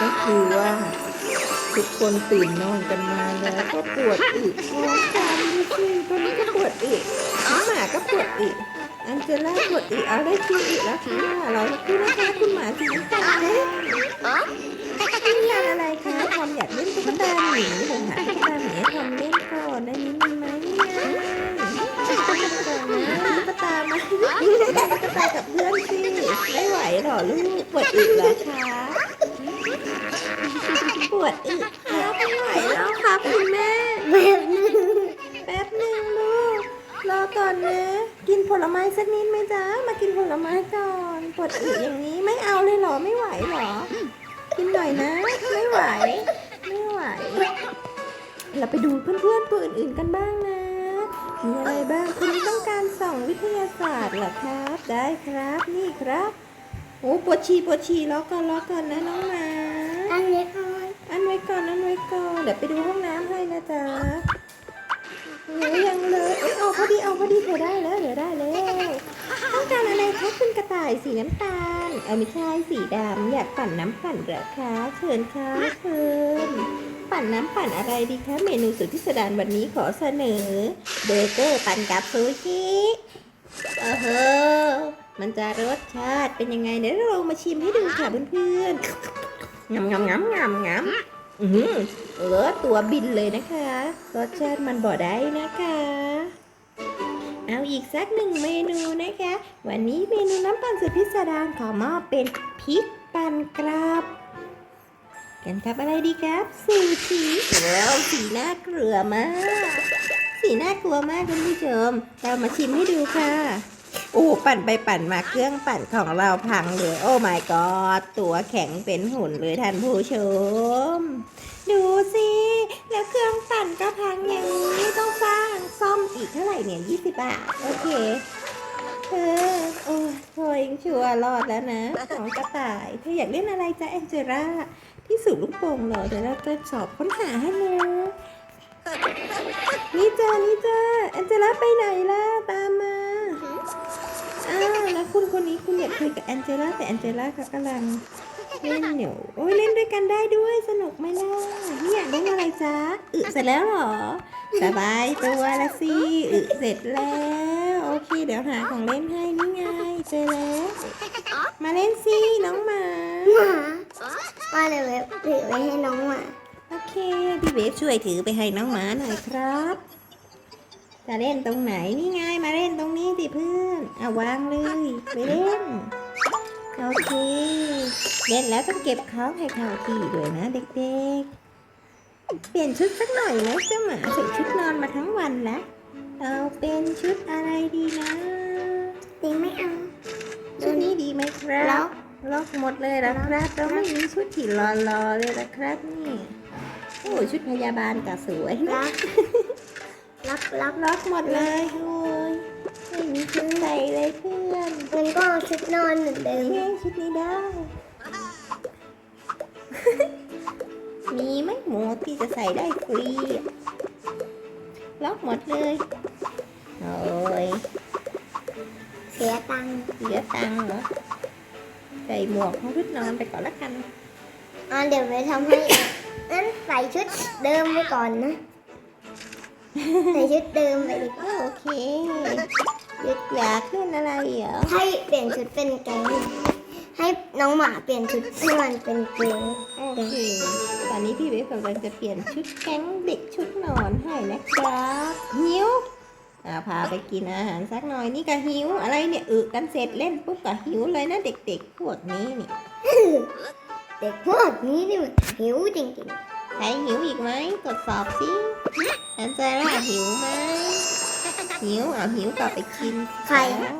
ก็คือว่า ทุกคนตื่นนอนกันมาแล้วก็ปวดอึพร้อมกันดูสิตอนนี้ก็ปวดอึน้องหมาก็ปวดอึอันเจล่าปวดอึเอาได้คิวอึแล้วค่ะเราคือนะคะคุณหมาสีน้ำตาลนี่งานอะไรคะทอมอยากเล่นตุ๊กตาหมีเดี๋ยวหาตุ๊กตาหมีให้ทอมเล่นก่อนได้นี้มีไหมนี่ไงตุ๊กตานะตุ๊กตามาตุ๊กตากับเพื่อนสิไม่ไหวหรอลูกปวดอึแล้วคะป วดอึครับไม่ไหวแล้วครับคุณแม่แบบนึงแป๊บหนึ่งลูก รอก่อนนะ กินผลไม้สักนิดไหมจ๊ะ มากินผลไม้ก่อนปวดอึอย่างนี้ไม่เอาเลยเหรอ ไม่ไหวเหรอ กินหน่อยนะ ไม่ไหว ไม่ไหว เราไปดูเพื่อนๆตัวอื่นๆกันบ้างนะ มีอะไรบ้างคุณต้องการส่องวิทยาศาสตร์เหรอครับ ได้ครับ นี่ครับ โอ้ปวดฉี่ปวดฉี่ล้อก่อนล้อก่อนนะน้องหมา อันเล็กน้อยอัน ไว้ก่อนอันไว้ก่อน เดี๋ยวไปดูห้องน้ำให้นะจ๊ะโอ้ยยังเลยเอ้ยเอาพอดีเอาพอดีเธอได้แล้วเดี๋ยวได้แล้วต้องการอะไรคะคุณกระต่ายสีน้ำตาลเอาไม่ใช่สีดำอยากปั่นน้ำปั่นเหรอคะเชิญค่ะเชิญปั่นน้ำปั่นอะไรดีคะเมนูสุดพิสดารวันนี้ขอเสนอเบเกอร์ปั่นกับซูชิเออเฮ้อมันจะรสชาติเป็นยังไงเดี๋ยวเรามาชิมให้ดูค่ะเพื่อนๆงำงำงำงำงำ อือหือเออตัวบินเลยนะคะ รสชาติมันบ่ได้นะคะ เอาอีกสักหนึ่งเมนูนะคะ วันนี้เมนูน้ำปั่นสุดพิสดารขอมอบเป็นพริกปั่นกราบกันครับอะไรดีครับซูชิแล้วสีน่าเกลัวมาก สีน่ากลัวมากคุณผู้ชม เรามาชิมให้ดูค่ะ โอ้ปั่นไปปั่นมาเครื่องปั่นของเราพังเลย โอ้ my god ตัวแข็งเป็นหุ่นเลยท่านผู้ชม ดูสิ แล้วเครื่องปั่นก็พังอย่างนี้ต้องสร้างซ่อมอีกเท่าไหร่เนี่ย20บาท โอเค เออ โอ้ยโอยงชัวร์รอดแล้วนะ ของกระต่าย เธออยากเล่นอะไรจ๊ะแองเจล่าที่สูบลูกโป่งเหรอเดี๋ยวเราจะสอบค้นหาให้นะนี่เจ้านี่เจ้าแองเจล่าไปไหนล่ะตามมา อ้าวแล้วคุณคนนี้คุณอยากคุยกับแองเจล่าแต่แองเจล่าเขากำลังเล่นเดี๋ยวโอ้ยเล่นด้วยกันได้ด้วยสนุกไหมล่ะนี่อยากเล่นอะไรจ๊ะอึเสร็จแล้วเหรอสบายตัวละสิอึเสร็จแล้วโอเค เดี๋ยวหาของเล่นให้นี่ไงเจอแล้วมาเล่นสิน้องหมาหมาว่าเดี๋ยวแบบถือไว้ให้น้องหมาโอเคพี่เวฟช่วยถือไปให้น้องหมาหน่อยครับ จะเล่นตรงไหนนี่ไงมาเล่นตรงนี้สิเพื่อนเอาวางเลยไปเล่นโอเคเล่นแล้วต้องเก็บของให้เข้าที่ด้วยนะเด็กๆ เปลี่ยนชุดสักหน่อยไหมเจ้าหมาใส่ชุดนอนมาทั้งวันแล้วเอาเป็นชุดอะไรดีนะจริงไม่เอาชุดนี้ดีไหมครับแล้วล็อกหมดเลยแล้วครับเราไม่มีชุดที่รอๆเลยนะครับนี่โอ้ชุดพยาบาลก็สวยนะ รักรักรักล็อกหมดเลยโอ้ยไม่มีชุดใส่เลยเพื่อนมันก็เอาชุดนอนเหมือนเดิมเฮ้ยชุดนี้ได้ มีไหมหมูที่จะใส่ได้ฟรีอะล็อกหมดเลยโอ้ยเสียตังค์เสียตังค์เหรอใส่หมวกของชุดนอนไปก่อนละกันอ่าเดี๋ยวไปทำให้ งั้นใส่ชุดเดิมไปก่อนนะ ใส่ชุดเดิมไปดีกว่าโอเคยึดอยากเล่นอะไรเหรอให้เปลี่ยนชุดเป็นแก๊งให้น้องหมาเปลี่ยนชุดให้มันเป็นเกงโอเคตอนนี้พี่เวฟกำลังจะเปลี่ยนชุดแก๊งเด็กชุดนอนให้นะครับหิวอ่าพาไปกินอาหารสักหน่อยนี่ก็หิวอะไรเนี่ยอึกันเสร็จเล่นปุ๊บก็หิวเลยนะเด็กๆพวกนี้นี่เด็กพวกนี้นี่มันหิวจริง ใครหิวอีกไหมตรวจสอบสิแอนเจล่าหิวไหมหิวเอาหิวก็ไปกินสิคะ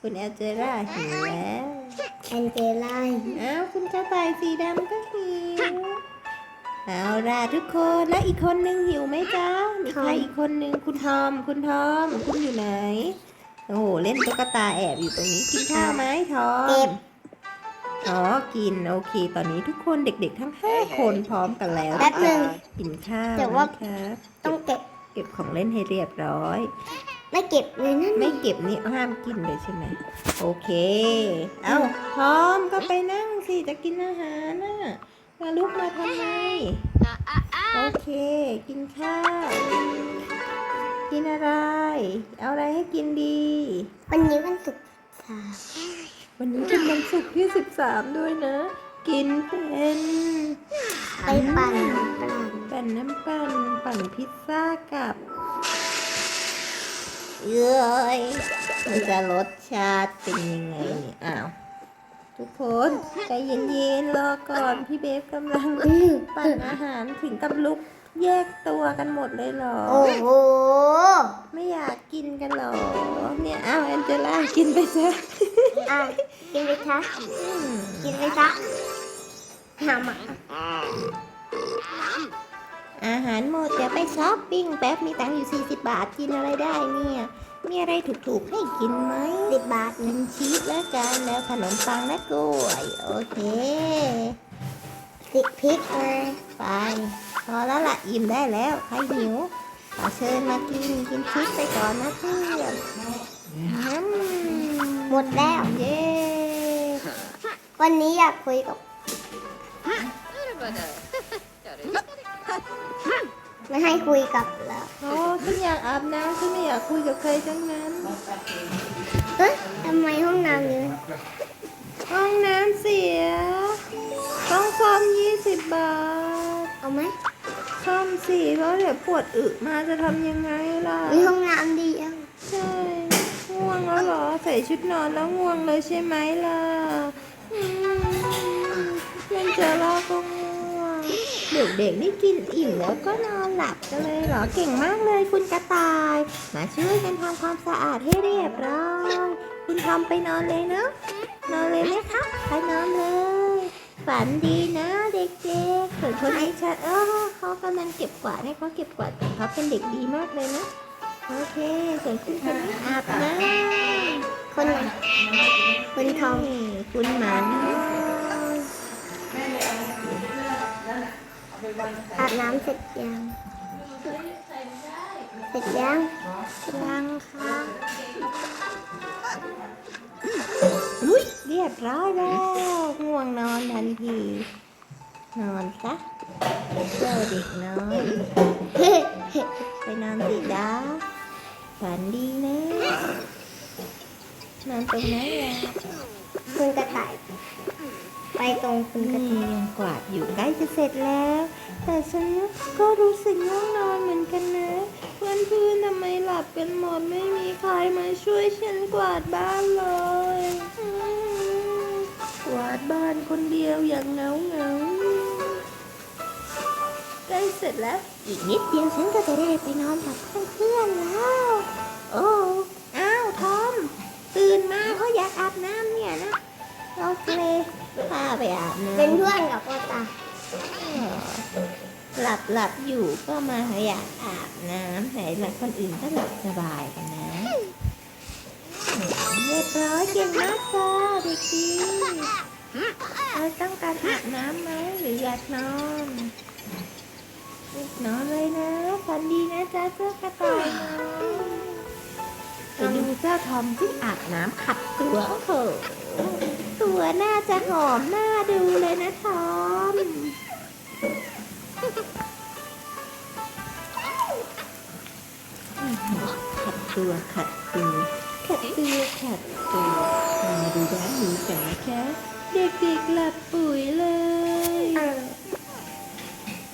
คุณแอนเจล่าหิวแล้วๆแอนเจล่าอ้าวคุณกระต่ายสีดำก็หิวเอาล่ะทุกคนแล้วอีกคนนึงหิวไหมจ๊ะมีใครอีกคนนึงคุณทอม คุณทอมคุณอยู่ไหนโอ้โหเล่นตุ๊กตาแอบอยู่ตรงนี้กินข้าวไหมทอมเก็บ อ๋อ กิน โอเค ตอนนี้ทุกคนเด็กๆ ทั้งห้าคนพร้อมกันแล้วแป๊บหนึ่งกินข้าวแต่ว่า นะครับต้องเก็บเก็บของเล่นให้เรียบร้อย ไม่เก็บเลยนั่นไม่เก็บนี่ห้ามกินเลยใช่ไหมโอเค เอาพร้อมก็ไปนั่งสิจะกินอาหารน่ะมาลุกมาทำไมโอเค กินข้าว กินอะไร เอาอะไรให้กินดี วันนี้วันศุกร์ค่ะ วันนี้เป็นวันศุกร์ที่13ด้วยนะ กินเป็นไปปั่นปลาปั่นน้ำปั่นปั่นพิซซ่ากับเอ้ยมันจะรสชาติเป็นยังไงเนี่ยอ้าว ทุกคนใจเย็นๆรอก่อนพี่เบฟกำลังอื้อปั่นอาหารถึงกับลุกแยกตัวกันหมดเลยเหรอ โอ้โห ไม่อยากกินกันเหรอ เนี่ย อ้าวแอนเจล่ากินไปซะ อะกินไปคะอืมกินไปคะหามาอาหารหมดเดี๋ยวไปช้อปปิ้งแป๊บมีตังค์อยู่ 40 บาทกินอะไรได้เนี่ย มีอะไรถูกๆให้กินไหมสิบบาทกินชีสแล้วกันแล้วขนมปังและกล้วยโอเคสิบพริกมาไป พอแล้วละอิ่มได้แล้วใครหิวขอเชิญมากินกินชีสไปก่อนนะเพื่อนอืม หมดแล้ว เย้วันนี้อยากคุยกับไม่ให้คุยกับเราโอ้ฉันอยากอาบน้ำฉันไม่อยากคุยกับใครทั้งนั้นเฮ้ยทำไมห้องน้ำนี้ห้องน้ำเสีย ต้องซ่อม20บาท เอาไหมซ่อมสิแล้วเดี๋ยวปวดอึมาจะทำยังไงล่ะมีห้องน้ำเดียวใช่ง่วง แล้วเหรอ ใส่ชุดนอนแล้วง่วงเลยใช่ไหมล่ะมเพื่อนจอเราก็ง่วงเด็กๆนี่กินอิ่มแล้วก็นอนหลับกันเลยเหรอ เก่งมากเลยคุณกระต่าย มาช่วยกันทำความสะอาดให้เรียบร้อย คุณทำไปนอนเลยเนอะนอนเลยไหมคะไปนอนเลย ฝันดีนะเด็กๆส่วนคนนี้ฉันเออเขากำลังเก็บกวาดให้เขาเก็บกวาดแต่เขาเป็นเด็กดีมากเลยนะ โอเคส่วนคุณคนนี้อาบน้ำ คนไหนคนทองนี่คุณหมาน้อยอาบน้ำเสร็จยัง เสร็จยังยังค่ะอุ้ยเรียบร้อยแล้วง่วงนอนทันที นอนซะเจ้าเด็กน้อยไปนอนสิจ้าฝันดีนะ นอนตรงไหนล่ะคุณกระต่าย ไปตรงคุณกระต่ายยังกวาดอยู่ใกล้จะเสร็จแล้ว แต่ฉันก็รู้สึกง่วงนอนเหมือนกันนะ เพื่อนเพื่อนทำไมหลับกันหมดไม่มีใครมาช่วยฉันกวาดบ้านเลยกวาดบ้านคนเดียวอย่างเงาเงาใกล้เสร็จแล้ว อีกนิดเดียวฉันก็จะได้ไปนอนกับเพื่อนๆแล้ว โอ้าเพราะอยากอาบน้ำเนี่ยนะโอเคพาไปอาบน้ำเป็นเพื่อนกับกระต่ายหลับหลับอยู่ก็มาอยากอาบน้ำไหนหลับคนอื่นก็หลับสบายกันนะเรียบร้อยเก่งมากจ้าเด็กดีเราต้องการอาบน้ำไหมหรืออยากนอนนอนเลยนะฝันดีนะจ๊ะเจ้ากระต่ายนะ ไปดูเจ้าทอมที่อาบน้ำขัดตัวโอ้โหตัวน่าจะหอมน่าดูเลยนะทอม ขัดตัวขัดตัวขัดตัวขัดตัวมาดูด้านนี้กันนะคะเด็กๆหลับปุ๋ยเลย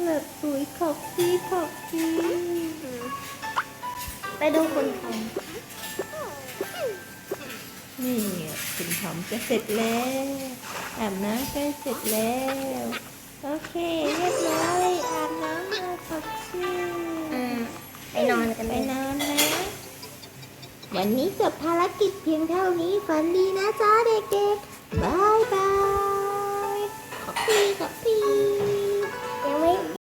หลับปุ๋ยขอบซีขอบซีไปดูคุณทอง นี่คุณทอมจะเสร็จแล้วอาบน้ำใกล้เสร็จแล้ว โอเคเรียบร้อยอาบน้ำมาขอบซีอ่าไปนอนกันไปเลยนอนนะ วันนี้จบภารกิจเพียงเท่านี้ฝันดีนะจ๊ะเด็กๆบายบายขอบพี่ขอบพี่